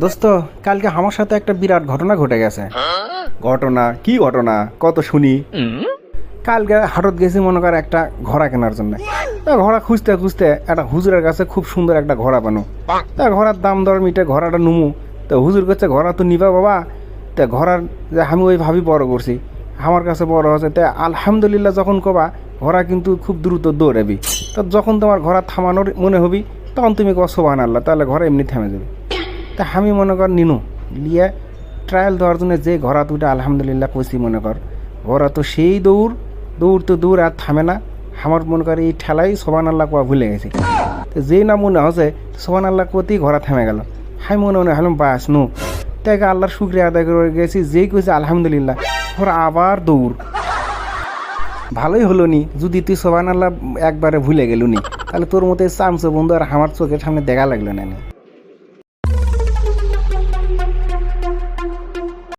দোস্ত, কালকে আমার সাথে একটা বিরাট ঘটনা ঘটে গেছে। ঘটনা? কি ঘটনা? কত শুনি। কালকে হাটত গেছি মনে কর একটা ঘোড়া কেনার জন্য। তা ঘোড়া খুঁজতে খুঁজতে একটা হুজুরের কাছে খুব সুন্দর একটা ঘোড়া পানো। তা ঘোড়ার দাম দর মিটে ঘোড়াটা নুমু। তো হুজুর করছে ঘোড়া তো নিবা বাবা। তা ঘোড়ার যে আমি ওই ভাবি বড় করছি। আমার কাছে বড় হচ্ছে তা আলহামদুলিল্লাহ যখন কবা, ঘোড়া কিন্তু খুব দ্রুত দৌড়াবি। তা যখন তোমার ঘোড়া থামানোর মনে হবি, তখন তুমি কো সোবান আল্লাহ তাহলে ঘোড়া এমনি থেমে যাবে। তা আমি মনে কর, নিনু। লিয়ে ট্রায়াল দেওয়ার জন্য যে ঘোড়া তুইটা আলহামদুলিল্লাহ কইছি মনে কর। ঘোড়া তো সেই দৌড় দৌড় তো দৌড় আর থামে না। আমার মনে কর এই ঠেলাই সোবান আল্লাহ কোয়া ভুলে গেছি। তো যেই না মনে হচ্ছে সোবান আল্লাহ কোতেই ঘোড়া থেমে গেল। হাই মনে মনে হলাম, বাস, নু। তাই আল্লাহর শুক্রিয়া আদায় করে গেছি, যেই কইছে আলহামদুলিল্লাহ, ঘোড়া আবার দৌড়। ভালোই হলো নি, যদি তুই সোবান আল্লাহ একবারে ভুলে গেলুনি, তাহলে তোর মতো চামচো বন্ধু আর আমার চোখের সামনে দেখা লাগল নি।